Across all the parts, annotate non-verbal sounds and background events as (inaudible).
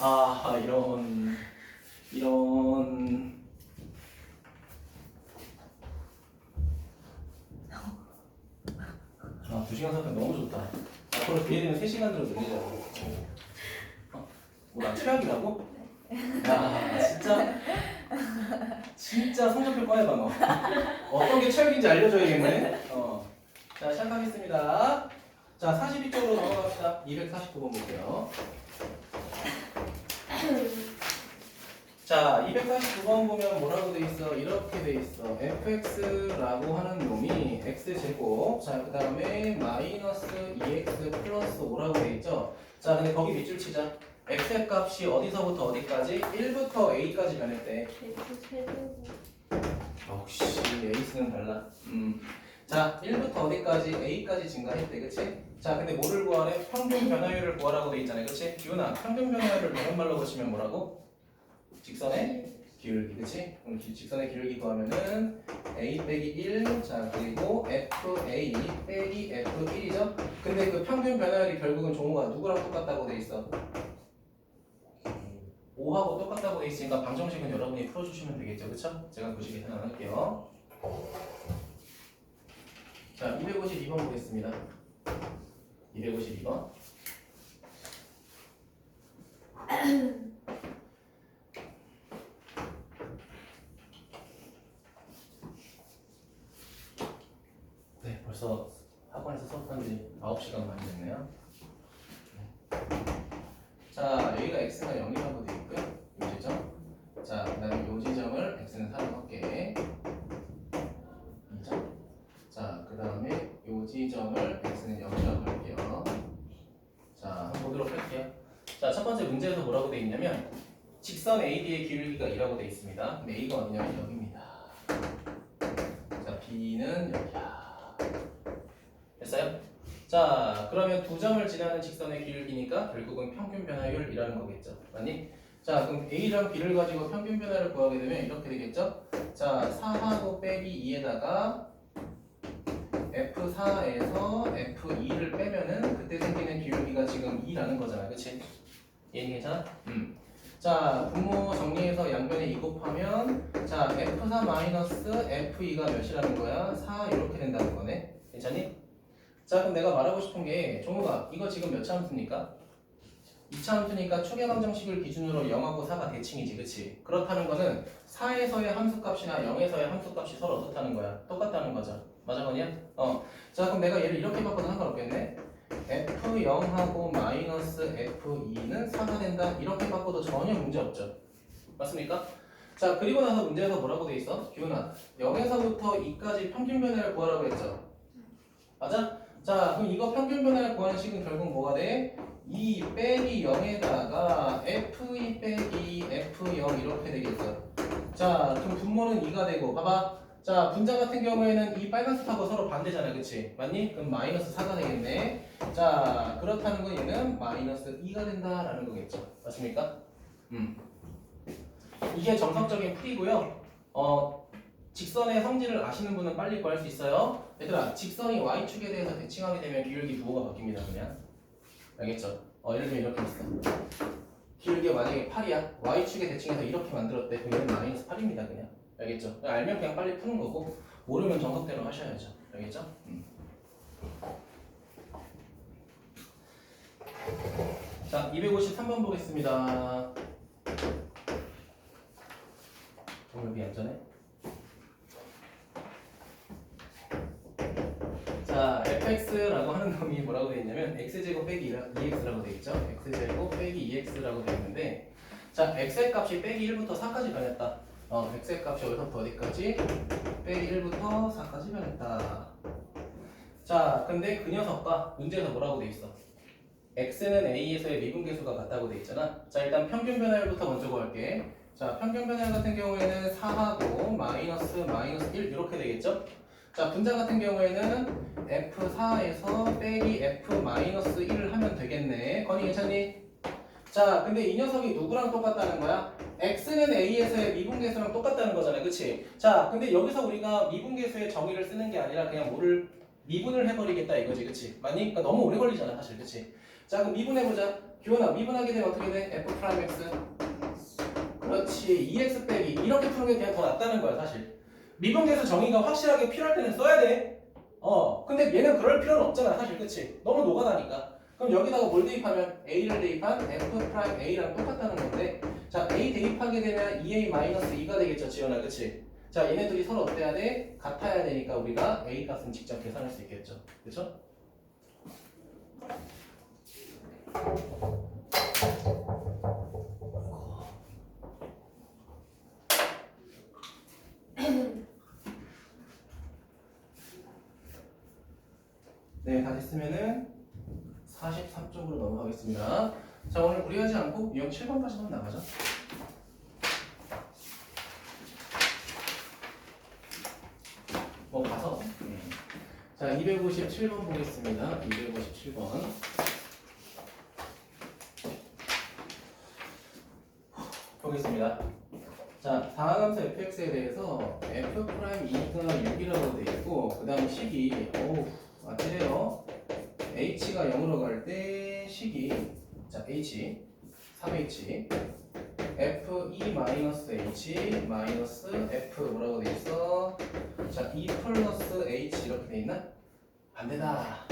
아 이런 이런. 아 2시간 사건 너무 좋다. 앞으로 기회 되면 3시간으로 늘리자 어? 뭐나 최악이라고? 야 진짜? 진짜 성적표 꺼내봐 너 어떤 게 최악인지 알려줘야겠네. 어. 자 시작하겠습니다. 자 42쪽으로 넘어갑시다. 249번 볼게요 자, 249번 보면 뭐라고 돼 있어? 이렇게 돼 있어. fx라고 하는 놈이 x제곱, 자, 그 다음에 마이너스 2x 플러스 5라고 돼 있죠? 자, 근데 거기 밑줄 치자. x의 값이 어디서부터 어디까지? 1부터 a까지. X 세제곱 역시 에이스는 달라. 음. 자, 1부터 어디까지? a까지 증가했대, 그치? 자, 근데 뭐를 구하래? 평균 변화율을 구하라고 돼 있잖아요, 그치? 기훈아, 평균 변화율을 다른말로 고치면 뭐라고? 직선의 기울기, 그치? 그럼 기- 직선의 기울기 구하면은 a 빼기 1, 자 그리고 fa 빼기 f1이죠? 근데 그 평균 변화율이 결국은 종호가 누구랑 똑같다고 돼 있어? 5하고 똑같다고 돼 있으니까 방정식은 여러분이 풀어주시면 되겠죠, 그쵸? 제가 그 식에 하나 할게요. 자, 252번 보겠습니다. 252번. 네, 벌써 학원에서 수업한 지 9시간 많이 됐네요. 자, 여기가 x가 0이라고 되어 있고요. 요 지점. 자, 그 다음에 요 지점을 x는 4로 할게. 2점. 자, 그 다음에 요 지점을 x는 0이라고 할게요. 자, 한번 보도록 할게요. 자, 첫 번째 문제에서 뭐라고 되어 있냐면 직선 AD의 기울기가 2라고 되어 있습니다. 근데 A가 어디냐면 여기입니다. 자, B는 여기야. 됐어요? 자, 그러면 두 점을 지나는 직선의 기울기니까 결국은 평균 변화율이라는 거겠죠. 맞니? 자, 그럼 A랑 B를 가지고 평균 변화를 구하게 되면 이렇게 되겠죠? 자, 4하고 빼기 2에다가 F4에서 F2를 빼면은 그때 생기는 기울기가 지금 2라는 거잖아. 그치? 얘는 괜찮아? 음. 자, 분모 정리해서 양변에 2 곱하면 자, F4 마이너스 F2가 몇이라는 거야? 4 이렇게 된다는 거네. 괜찮니? 자, 그럼 내가 말하고 싶은 게 종우가 이거 지금 몇 차 함수니까? 2차 함수니까 초계 방정식을 기준으로 0하고 4가 대칭이지, 그치? 그렇다는 거는 4에서의 함수값이나 0에서의 함수값이 서로 어떻다는 거야? 똑같다는 거죠. 맞아, 거냐? 어. 자, 그럼 내가 얘를 이렇게 바꿔도 상관없겠네? F0하고 마이너스 F2는 4가 된다. 이렇게 바꿔도 전혀 문제 없죠. 맞습니까? 자, 그리고 나서 문제에서 뭐라고 돼 있어? 기훈아, 0에서부터 2까지 평균 변화를 구하라고 했죠. 맞아? 자, 그럼 이거 평균 변화를 구하는 식은 결국 뭐가 돼? 2 빼기 0에다가 F2 빼기 F0 이렇게 되겠어. 자, 그럼 분모는 2가 되고, 봐봐. 자, 분자 같은 경우에는 이 빨간색하고 서로 반대잖아, 그치? 맞니? 그럼 마이너스 4가 되겠네. 자, 그렇다는 건 얘는 마이너스 2가 된다라는 거겠죠. 맞습니까? 음. 이게 정석적인 풀이고요. 어, 직선의 성질을 아시는 분은 빨리 구할 수 있어요. 얘들아, 직선이 y축에 대해서 대칭하게 되면 기울기 부호가 바뀝니다, 그냥. 알겠죠? 어, 예를 들면 이렇게 있어. 기울기가 만약에 8이야. y축에 대칭해서 이렇게 만들었대. 그럼 얘는 마이너스 8입니다, 그냥. 알겠죠? 알면 그냥 빨리 푸는 거고, 모르면 정석대로 하셔야죠. 알겠죠? 음. 자, 253번 보겠습니다. 어, 여기 안전해? 자, fx라고 하는 놈이 뭐라고 되어 있냐면 x제곱 빼기 2x라고 되어 있죠. x제곱 빼기 2x라고 되어 있는데 자, x의 값이 빼기 1부터 4까지 변했다. 어, x의 값이 어디서부터 어디까지? 빼기 1부터 4까지 변했다. 자, 근데 그 녀석과 문제에서 뭐라고 되어 있어? x는 a에서의 미분계수가 같다고 되어 있잖아. 자, 일단 평균 변화율부터 먼저 구할게. 자, 평균 변화율 같은 경우에는 4하고 마이너스 마이너스 1 이렇게 되겠죠? 자, 분자 같은 경우에는 F4에서 빼기 F 마이너스 1을 하면 되겠네. 건이 괜찮니? 자, 근데 이 녀석이 누구랑 똑같다는 거야? X는 A에서의 미분계수랑 똑같다는 거잖아요. 그치? 자, 근데 여기서 우리가 미분계수의 정의를 쓰는 게 아니라 그냥 뭐를 미분을 해버리겠다 이거지. 그치? 맞니? 그러니까 너무 오래 걸리잖아, 사실. 그치? 자, 그럼 미분해보자. 기원아 미분하게 되면 어떻게 돼? f 프라임 x 그렇지 2x 빼기 이렇게 푸는 게 그냥 더 낫다는 거야 사실 미분계수 정의가 확실하게 필요할 때는 써야 돼 어 근데 얘는 그럴 필요는 없잖아 사실 그치 너무 노가다니까 그럼 여기다가 뭘 대입하면 a를 대입한 f 프라임 a랑 똑같다는 건데 자 a 대입하게 되면 2a-2가 되겠죠 지연아 그치 자 얘네들이 서로 어때야 돼? 같아야 되니까 우리가 a 값은 직접 계산할 수 있겠죠 그쵸? 네, 다 됐으면은 43쪽으로 넘어가겠습니다. 자, 오늘 무리하지 않고 유형 7번까지만 나가죠. 뭐 가서. 자, 257번 보겠습니다. 257번. 보겠습니다. 자, 다항함수 fx에 대해서 f 프라임 2가 6이라고 되어 있고, 그 다음 식이, 어우, 아찔해요. h가 0으로 갈 때 식이, 자, h, 3h, f 2 마이너스 h 마이너스 f 뭐라고 돼 있어? 자, 2 플러스 h 이렇게 돼 있나? 반대다.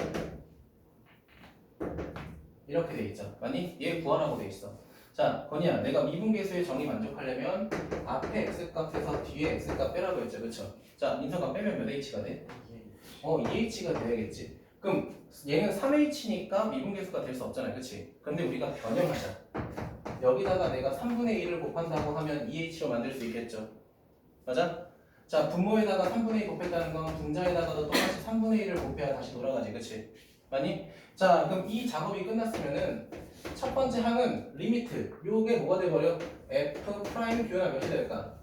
이렇게 돼 있죠. 맞니? 얘 구하라고 돼 있어. 자, 건이야, 내가 미분계수의 정의 만족하려면 앞에 x 값에서 뒤에 x 값 빼라고 했죠, 그렇죠? 자, 민서가 빼면 몇 h가 돼? 어, 2h가 돼야겠지. 그럼 얘는 3h니까 미분계수가 될 수 없잖아요, 그렇지? 근데 우리가 변형하자. 여기다가 내가 3분의 1을 곱한다고 하면 2h로 만들 수 있겠죠. 맞아? 자, 분모에다가 3분의 1 곱했다는 건 분자에다가도 똑같이 3분의 1을 곱해야 다시 돌아가지, 그렇지? 맞니? 자, 그럼 이 작업이 끝났으면은 첫 번째 항은 리미트. 요게 뭐가 돼버려? f 프라임 교환 몇이 될까?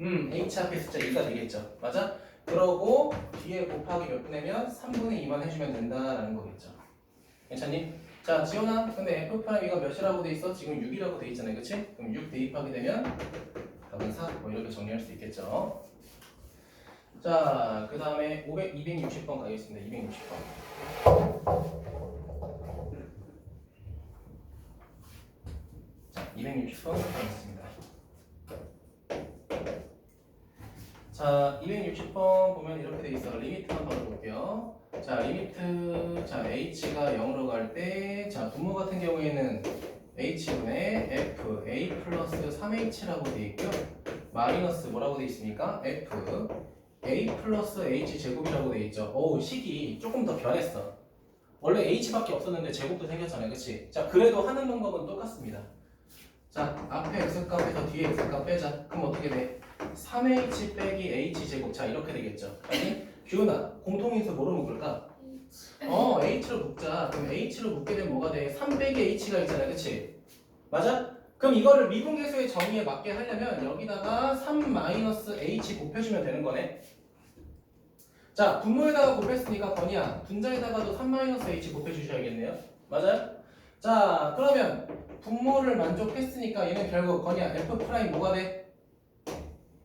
음, h 앞에 숫자 2가 되겠죠. 맞아? 그러고 뒤에 곱하기 몇 분이면 3분의 2만 해주면 된다라는 거겠죠. 괜찮니? 자, 지원아, 근데 f 프라임 2가 몇이라고 돼 있어? 지금 6이라고 돼 있잖아요, 그치? 그럼 6 대입하게 되면 답은 4. 뭐 이렇게 정리할 수 있겠죠. 자, 그 다음에 500, 260번 가겠습니다. 260번. 자, 260번 가겠습니다. 자, 260번 보면 이렇게 돼 있어. 리미트만 바로 볼게요. 자, 리미트, 자, h가 0으로 갈 때, 자, 분모 같은 경우에는 h분의 f, a 플러스 3h라고 돼 있고요. 마이너스 뭐라고 돼 있습니까? f, a 플러스 h 제곱이라고 돼 있죠. 어우, 식이 조금 더 변했어. 원래 h밖에 없었는데 제곱도 생겼잖아요. 그치? 자, 그래도 하는 방법은 똑같습니다. 자, 앞에 x값에서 뒤에 x값 빼자. 그럼 어떻게 돼? 3h 빼기 h 제곱. 자, 이렇게 되겠죠. 아니, 규은아, 공통인수 뭐로 묶을까? 어, h로 묶자. 그럼 h로 묶게 되면 뭐가 돼? 3 빼기 h가 있잖아. 그치? 맞아? 그럼 이거를 미분계수의 정의에 맞게 하려면 여기다가 3 마이너스 h 곱해주면 되는 거네. 자, 분모에다가 곱했으니까 건이야. 분자에다가도 3 마이너스 h 곱해주셔야겠네요. 맞아요? 자, 그러면 분모를 만족했으니까 얘는 결국 건이야. f 프라임 뭐가 돼?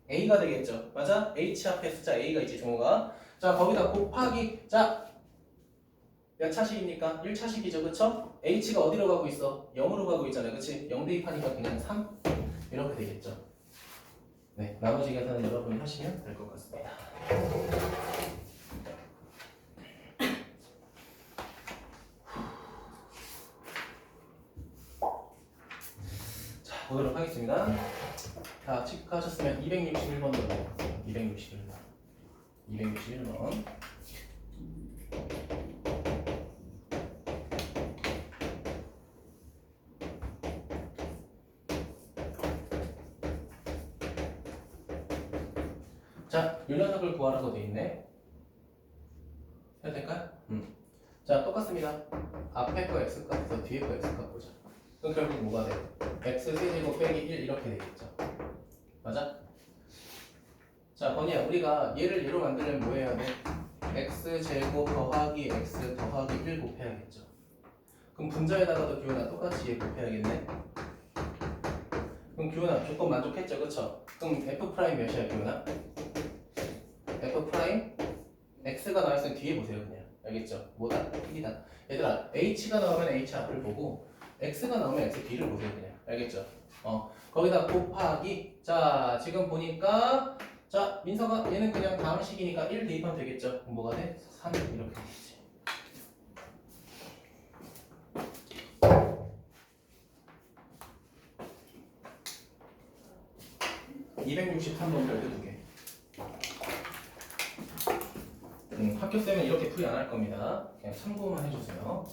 A가 되겠죠. 맞아? h 앞에 숫자 a가 있지, 종호가. 자, 거기다 곱하기. 자, 몇 차식입니까? 1차식이죠, 그쵸? h가 어디로 가고 있어? 0으로 가고 있잖아요, 그치? 0 대입하니까 그냥 3 이렇게 되겠죠. 네, 나머지 계산은 여러분이 하시면 될 것 같습니다. 자, 보도록 하겠습니다. 자, 체크하셨으면 261번으로 261번. 261번. 자, 요 녀석을 구하라고 돼 있네. 해도 될까요? 음. 자, 똑같습니다. 앞에 거 x 값에서 뒤에 거 x 값 보자. 그럼 결국 뭐가 돼? x 세제곱 빼기 1 이렇게 되겠죠. 맞아? 자, 건이야, 우리가 얘를 얘로 만들려면 뭐 해야 돼? x 제곱 더하기 x 더하기 1 곱해야겠죠. 그럼 분자에다가도 기호나 똑같이 얘 곱해야겠네. 그럼 기호나 조건 만족했죠, 그쵸? 그럼 f 프라임 몇이야, 기호나? f 프라임 x가 나왔으면 뒤에 보세요, 그냥. 알겠죠? 뭐다? 1이다. 얘들아, h가 나오면 h 앞을 보고 x가 나오면 x b를 보세요 그냥 알겠죠? 어 거기다 곱하기 자 지금 보니까 자 민서가 얘는 그냥 다음 식이니까 1 대입하면 되겠죠? 뭐가 돼? 3 이렇게 되겠지. 263번 별표 두 개. 음, 학교 쌤은 이렇게 풀이 안 할 겁니다. 그냥 참고만 해주세요.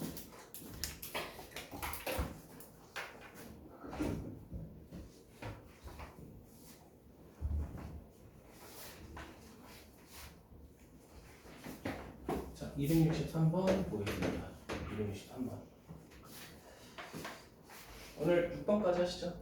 자, 263번 보겠습니다. 263번. 오늘 6번까지 하시죠.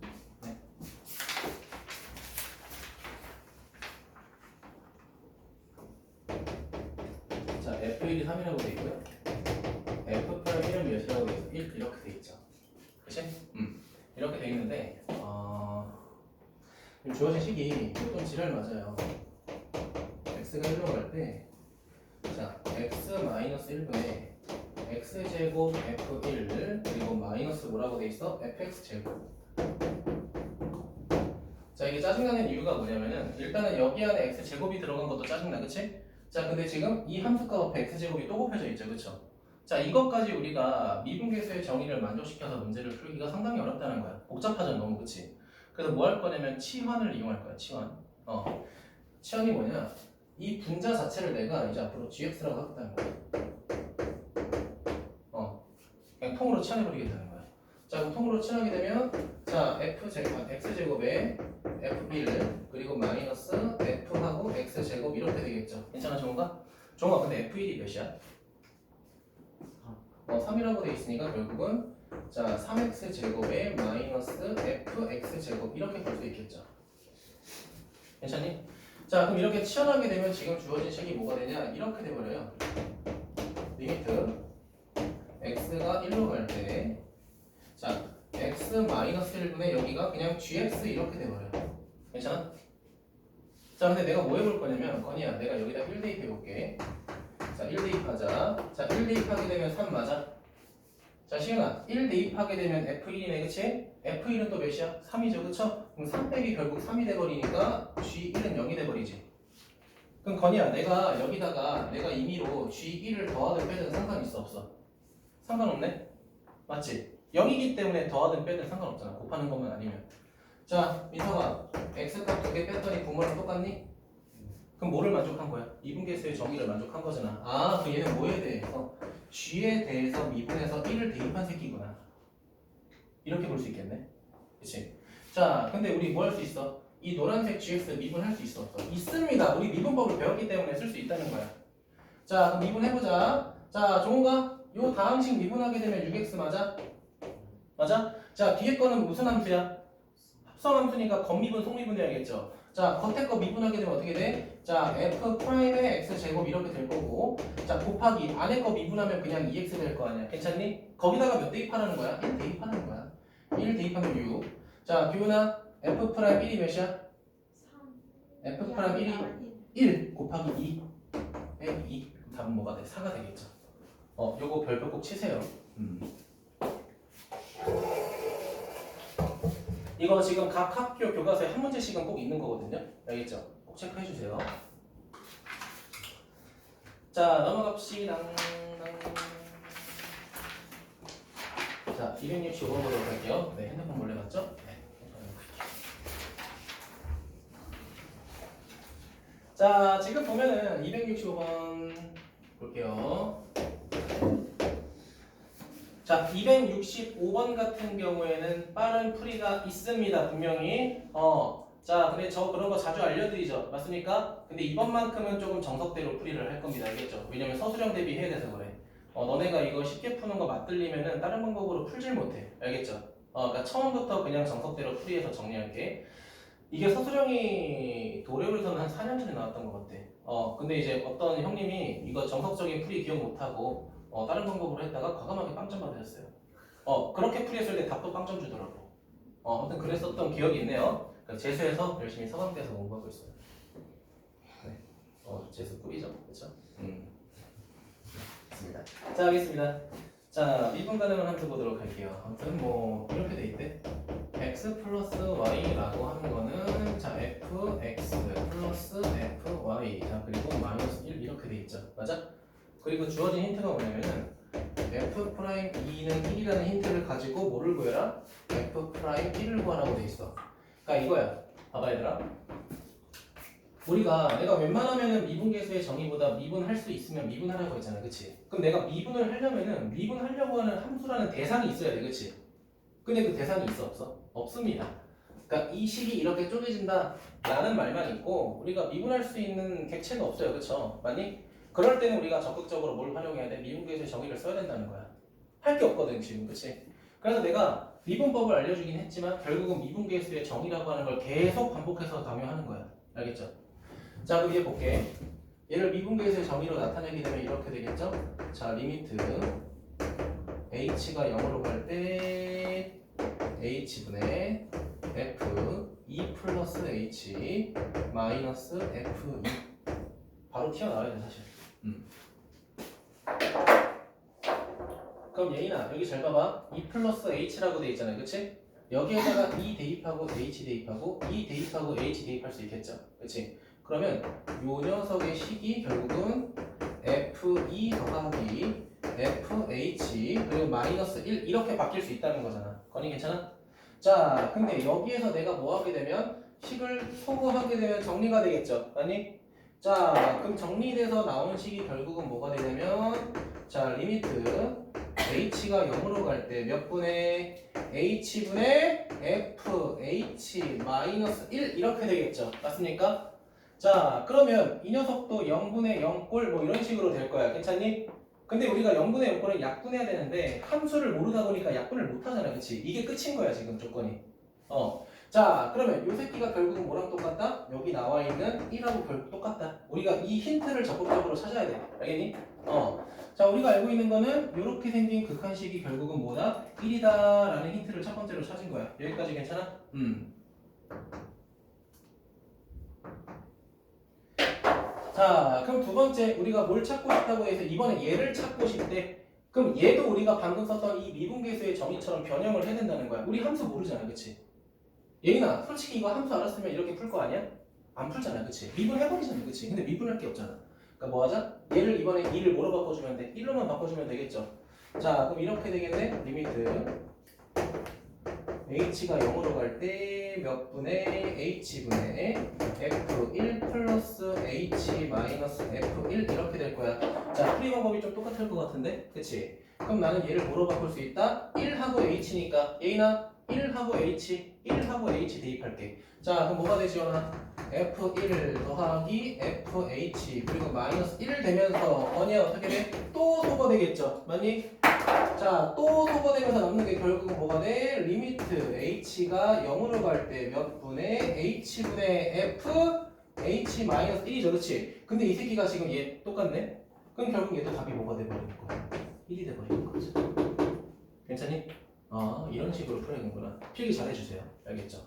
X제곱. 자 이게 짜증나는 이유가 뭐냐면은 일단은 여기 안에 x 제곱이 들어간 것도 짜증나 그치? 자 근데 지금 이 함수값 앞에 x 제곱이 또 곱해져 있죠 그쵸? 자 이것까지 우리가 미분계수의 정의를 만족시켜서 문제를 풀기가 상당히 어렵다는 거야. 복잡하죠 너무 그치? 그래서 뭐 할 거냐면 치환을 이용할 거야 치환. 어. 치환이 뭐냐? 이 분자 자체를 내가 이제 앞으로 gx라고 하겠다는 거야. 어. 그냥 통으로 치환해버리겠다는 거야. 자, 그럼 통으로 치환하게 되면 자, f 제곱, x 제곱에 f1 그리고 마이너스 f하고 x 제곱 이렇게 되겠죠. 괜찮아, 정우가? 정우가 근데 f1이 몇이야? 어, 3이라고 돼 있으니까 결국은 자, 3x 제곱에 마이너스 fx 제곱 이렇게 볼 수 있겠죠. 괜찮니? 자, 그럼 이렇게 치환하게 되면 지금 주어진 식이 뭐가 되냐? 이렇게 돼버려요. 리미트 x가 1로 갈 때, 자, x 마이너스 1분의 여기가 그냥 gx 이렇게 돼버려요. 괜찮아? 자, 근데 내가 뭐 해볼 거냐면, 건이야, 내가 여기다 1 대입 해 볼게. 자, 1 대입하자. 자, 1 대입하게 되면 3 맞아? 자, 시은아, 1 대입하게 되면 F1이네, 그치? F1은 또 몇이야? 3이죠, 그쵸? 그럼 3 빼기 결국 3이 돼버리니까 G1은 0이 돼버리지. 그럼 건이야, 내가 여기다가 내가 임의로 G1을 더하든 빼든 상관 있어, 없어? 상관없네? 맞지? 0이기 때문에 더하든 빼든 상관없잖아. 곱하는 것만 아니면. 자, 민서가 X값 두 개 뺐더니 부모랑 똑같니? 그럼 뭐를 만족한 거야? 미분계수의 정의를 만족한 거잖아. 아, 그 얘는 뭐에 대해서? G에 대해서 미분해서 1을 대입한 새끼구나. 이렇게 볼 수 있겠네. 그치? 자, 근데 우리 뭐 할 수 있어? 이 노란색 GX 미분할 수 있어? 없어? 있습니다. 우리 미분법을 배웠기 때문에 쓸 수 있다는 거야. 자, 그럼 미분해보자. 자, 좋은가? 요 다항식 미분하게 되면 6X 맞아? 맞아? 자, 뒤에 거는 무슨 함수야? 합성 함수니까 겉미분, 속미분 해야겠죠. 자, 겉에 거 미분하게 되면 어떻게 돼? 자, f 프라임의 x 제곱 이렇게 될 거고, 자 곱하기 안에 거 미분하면 그냥 2x 될 거 아니야. 괜찮니? 거기다가 몇 대입하라는 거야? 1 대입하는 거야. 1 대입하면 6. 자, 규은아, f 프라임 1이 몇이야? f 프라임 1이 1 곱하기 2 빼기 2. 그럼 답은 뭐가 돼? 4가 되겠죠. 어, 요거 별표 꼭 치세요. 음. 이거 지금 각 학교 교과서에 한 문제씩은 꼭 있는 거거든요. 알겠죠? 꼭 체크해 주세요. 자, 넘어갑시다. 자, 265번 보도록 할게요. 네, 핸드폰 몰래 봤죠? 네. 자, 지금 보면은 265번 볼게요. 자, 265번 같은 경우에는 빠른 풀이가 있습니다. 분명히. 어. 자, 근데 저 그런 거 자주 알려드리죠. 맞습니까? 근데 이번만큼은 조금 정석대로 풀이를 할 겁니다. 알겠죠? 왜냐면 서술형 대비해야 돼서 그래. 어, 너네가 이거 쉽게 푸는 거 맞들리면은 다른 방법으로 풀질 못해. 알겠죠? 어, 그러니까 처음부터 그냥 정석대로 풀이해서 정리할게. 이게 서술형이 도래우리서는 한 4년 전에 나왔던 것 같아. 어, 근데 이제 어떤 형님이 이거 정석적인 풀이 기억 못하고 어, 다른 방법으로 했다가 과감하게 빵점 받으셨어요. 어, 그렇게 풀이했을 때 답도 빵점 주더라고. 어, 아무튼 그랬었던 기억이 있네요. 재수해서 열심히 서강대에서 공부하고 있어요. 네. 어, 재수 꿀이죠. 그렇죠? 음. 자, 하겠습니다. 자, 자, 미분 가능한 함수 보도록 할게요. 아무튼 뭐 이렇게 돼 있대. x 플러스 y 그리고 주어진 힌트가 뭐냐면은 f 프라임 2는 1이라는 힌트를 가지고 뭐를 구해라? f 프라임 1을 구하라고 돼 있어. 그러니까 이거야. 봐봐 얘들아. 우리가 내가 웬만하면은 미분계수의 정의보다 미분할 수 있으면 미분하라고 했잖아, 그치? 그럼 내가 미분을 하려면은 미분하려고 하는 함수라는 대상이 있어야 돼, 그치? 근데 그 대상이 있어, 없어? 없습니다. 그러니까 이 식이 이렇게 쪼개진다 라는 말만 있고 우리가 미분할 수 있는 객체는 없어요, 그쵸? 맞니? 그럴 때는 우리가 적극적으로 뭘 활용해야 돼? 미분계수의 정의를 써야 된다는 거야. 할 게 없거든, 지금, 그치? 그래서 내가 미분법을 알려주긴 했지만 결국은 미분계수의 정의라고 하는 걸 계속 반복해서 강요하는 거야. 알겠죠? 자, 그럼 이제 볼게. 얘를 미분계수의 정의로 나타내게 되면 이렇게 되겠죠? 자, 리미트 h가 0으로 갈 때 h분의 f 2 플러스 h 마이너스 f 2 바로 튀어나와야 돼 사실. 음. 그럼 예인아 여기 잘 봐봐 2 플러스 h라고 돼 있잖아요, 그렇지? 여기에다가 2 대입하고 h 대입하고 2 대입하고 h 대입할 수 있겠죠, 그렇지? 그러면 요 녀석의 식이 결국은 f2 더하기 fh 그리고 마이너스 1 이렇게 바뀔 수 있다는 거잖아. 건이 괜찮아? 자, 근데 여기에서 내가 뭐 하게 되면 식을 소거하게 되면 정리가 되겠죠. 아니? 자, 그럼 정리돼서 나오는 식이 결국은 뭐가 되냐면 자, 리미트 h가 0으로 갈 때 몇 분의 h분의 fh 마이너스 1 이렇게 되겠죠. 맞습니까? 자, 그러면 이 녀석도 0분의 0꼴 뭐 이런 식으로 될 거야. 괜찮니? 근데 우리가 0분의 0꼴을 약분해야 되는데 함수를 모르다 보니까 약분을 못 하잖아. 그치? 이게 끝인 거야, 지금 조건이. 어. 자, 그러면 요 새끼가 결국은 뭐랑 똑같다? 여기 나와 있는 1하고 결국 똑같다. 우리가 이 힌트를 적극적으로 찾아야 돼. 알겠니? 어. 자, 우리가 알고 있는 거는 이렇게 생긴 극한식이 결국은 뭐다? 1이다 라는 힌트를 첫 번째로 찾은 거야. 여기까지 괜찮아? 음. 자, 그럼 두 번째 우리가 뭘 찾고 싶다고 해서 이번에 얘를 찾고 싶대. 그럼 얘도 우리가 방금 썼던 이 미분계수의 정의처럼 변형을 해야 된다는 거야. 우리 함수 모르잖아, 그치? 예인아, 솔직히 이거 함수 알았으면 이렇게 풀 거 아니야? 안 풀잖아, 그치? 미분해버리잖아, 그치? 근데 미분할 게 없잖아. 그러니까 뭐 하자? 얘를 이번에 2를 뭐로 바꿔주면 돼? 1로만 바꿔주면 되겠죠? 자, 그럼 이렇게 되겠네? 리미트 h가 0으로 갈 때 몇 분의 h분의 f1 플러스 h 마이너스 f1 이렇게 될 거야. 자, 풀이 방법이 좀 똑같을 것 같은데? 그치? 그럼 나는 얘를 뭐로 바꿀 수 있다? 1하고 h니까 얘나 1하고 h, 1하고 h 대입할게. 자, 그럼 뭐가 되지, 연아? f1 더하기 fh 그리고 마이너스 1 되면서 언니야 어떻게 돼? 또 소거되겠죠? 맞니? 자, 또 소거되면서 남는 게 결국은 뭐가 돼? 리미트 h가 0으로 갈 때 몇 분의 h분의 f h 마이너스 1이죠, 그렇지? 근데 이 새끼가 지금 얘 똑같네? 그럼 결국 얘도 답이 뭐가 돼버리는 거야? 1이 돼버리는 거지. 괜찮니? 아, 이런 식으로 풀어야 되는구나. 필기 잘 해주세요. 알겠죠?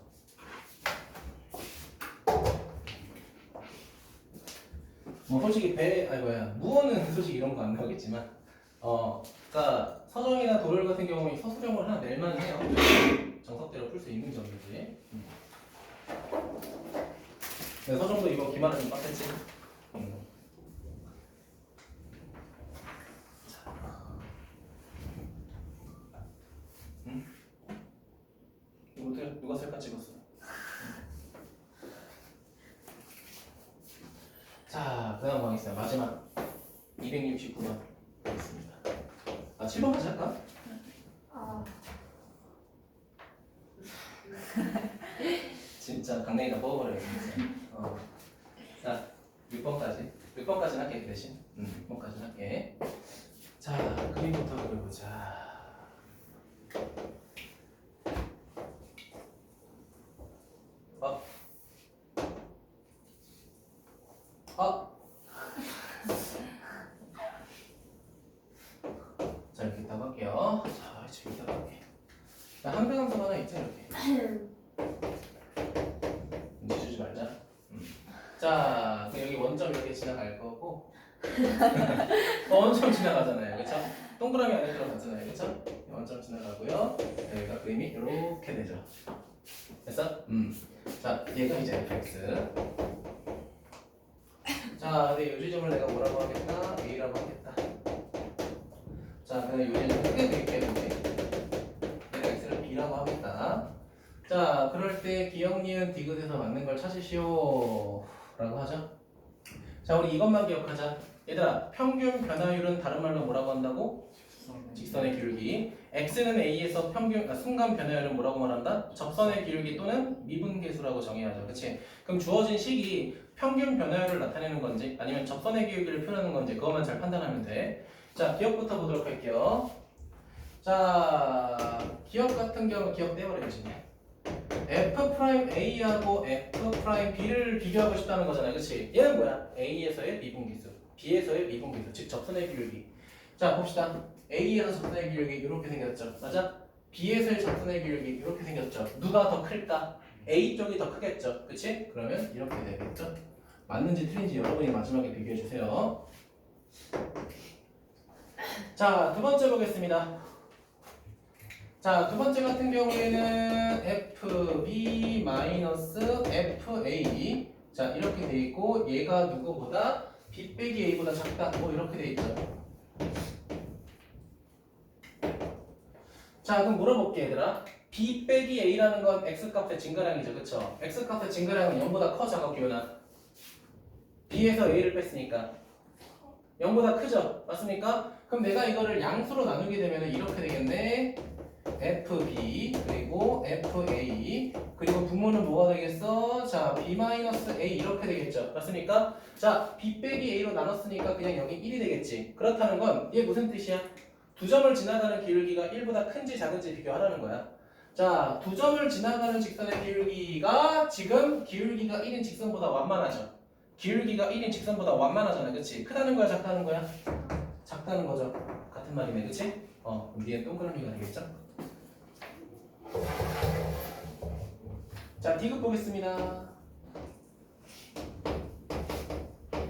뭐 솔직히 배, 아니 뭐야, 무어는 솔직히 이런 거 안 나오겠지만, 어, 그러니까 서정이나 도열 같은 경우에 서술형을 하나 낼만 해요. 정석대로 풀 수 있는 점이지. 음. 근데 서정도 이거 기말은 좀 빡셌지. 음. 음. 이거 어떻게 누가 셀카 찍었어? 자, 그다음 뭐 있어요? 마지막 269번 있습니다. 아, 7번까지 할까? 아, 진짜 강냉이다 뽑아버려야겠어. 어. 자, 6번까지. 6번까지 할게, 그 대신. 음, 6번까지 할게. 자, 그림부터 그려보자. 어? 어? (laughs) 자, 이렇게 있다고 할게요. 자, 지금 있다고 할게. 자, 한배감도 하나 있죠, 이렇게. (laughs) 눈치 주지 말자. 음. 자, 그럼 여기 원점 이렇게 지나갈 거고. (laughs) 어, 원점 지나가잖아요. 그렇죠? 동그라미 안에 들어갔잖아요. 그쵸? 원점 지나가고요. 여기가 그림이 이렇게 되죠. 됐어? 음. 자, 얘가 이제 fx. 자, 근데 요 지점을 내가 뭐라고 하겠다? a라고 하겠다. 자, 그냥 요 지점 크게 그릴게, 이렇게. 내가 x를 b라고 하겠다. 자, 그럴 때 기억, 니은, 디귿에서 맞는 걸 찾으시오. 라고 하죠. 자, 우리 이것만 기억하자. 얘들아, 평균 변화율은 다른 말로 뭐라고 한다고? 직선의 기울기. x는 a에서 평균 아, 순간 변화율은 뭐라고 말한다? 접선의 기울기 또는 미분계수라고 정의하죠. 그렇지? 그럼 주어진 식이 평균 변화율을 나타내는 건지 아니면 접선의 기울기를 표현하는 건지 그것만 잘 판단하면 돼. 자, 기억부터 보도록 할게요. 자, 기억 같은 경우 기억 떼버려야지. f 프라임 a하고 f 프라임 b를 비교하고 싶다는 거잖아요. 그렇지? 얘는 뭐야? a에서의 미분계수, b에서의 미분계수, 즉 접선의 기울기. 자, 봅시다. A에서 접선의 기울기 이렇게 생겼죠. 맞아? B에서의 접선의 기울기 이렇게 생겼죠. 누가 더 클까? A 쪽이 더 크겠죠. 그치? 그러면 이렇게 되겠죠. 맞는지 틀린지 여러분이 마지막에 비교해 주세요. 자, 두 번째 보겠습니다. 자, 두 번째 같은 경우에는 FB 마이너스 FA 자, 이렇게 돼 있고 얘가 누구보다 B 빼기 A보다 작다. 뭐 이렇게 돼 있죠. 자 그럼 물어볼게 얘들아 b 빼기 a라는 건 x 값의 증가량이죠. 그쵸? X 값의 증가량은 0보다 커 작아 기호나. B에서 a를 뺐으니까. 0보다 크죠? 맞습니까? 그럼 내가 이거를 양수로 나누게 되면 이렇게 되겠네. Fb 그리고 fa 그리고 부모는 뭐가 되겠어? 자 b 마이너스 a 이렇게 되겠죠. 맞습니까? 자 b 빼기 a로 나눴으니까 그냥 여기 1이 되겠지. 그렇다는 건 이게 무슨 뜻이야? 두 점을 지나가는 기울기가 1보다 큰지 작은지 비교하라는 거야. 자, 두 점을 지나가는 직선의 기울기가 지금 기울기가 1인 직선보다 완만하죠. 기울기가 1인 직선보다 완만하잖아. 그치? 크다는 거야, 작다는 거야? 작다는 거죠. 같은 말이네. 그치? 어, 그럼 뒤에 동그라미가 되겠죠? 자, 디귿 보겠습니다.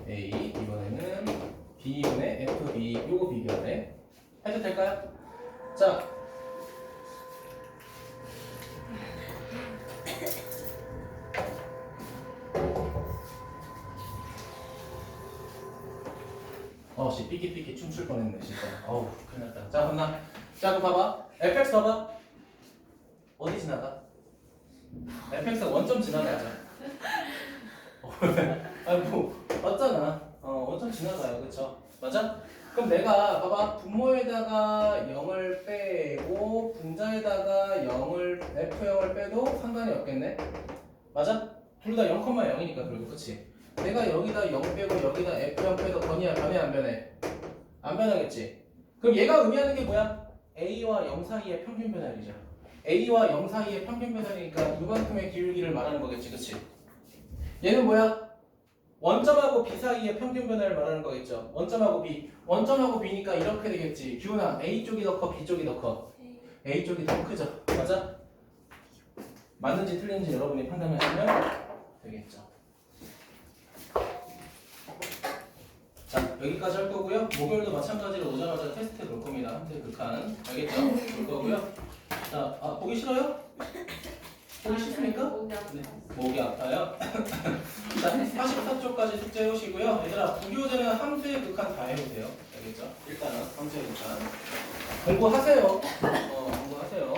A, 이번에는 B분의 FB, 요거 비교하네. 해도 될까요? 자. 어, 씨, 삐끼삐끼 춤출 뻔했네, 진짜. 어우, 큰일 났다. 자, 그럼 나. 자, 그럼 봐봐. fx 봐봐. 어디 지나가? fx가 원점 지나가죠. 어, 아니, 뭐, 맞잖아. 어, 원점 지나가요. 그쵸? 맞아? 그럼 내가 봐봐 분모에다가 0을 빼고 분자에다가 0을 f0을 빼도 상관이 없겠네 맞아? 둘 다 0,0이니까 그리고 그치? 내가 여기다 0 빼고 여기다 f0 빼도 변이야 변해 안 변해? 안 변하겠지? 그럼 얘가 의미하는 게 뭐야? a와 0 사이의 평균 변화율이죠 a와 0 사이의 평균 변화율이니까 이만큼의 기울기를 말하는 거겠지 그치? 얘는 뭐야? 원점하고 B 사이의 평균 변화를 말하는 거겠죠. 원점하고 B. 원점하고 B니까 이렇게 되겠지. 기훈아, A 쪽이 더 커, B 쪽이 더 커. A 쪽이 더 크죠. 맞아? 맞는지 틀린지 여러분이 판단하시면 되겠죠. 자, 여기까지 할 거고요. 목요일도 마찬가지로 오자마자 테스트 볼 겁니다. 한테 극한. 알겠죠? 볼 거고요. 자, 아, 보기 싫어요? 보기 싫습니까? 네. 목이 아파요. (laughs) 자, 44쪽까지 숙제 해 오시고요. 얘들아, 부교재는 함수의 극한 다 해보세요. 알겠죠? 일단은 함수의 극한. 공부하세요. 어, 공부하세요.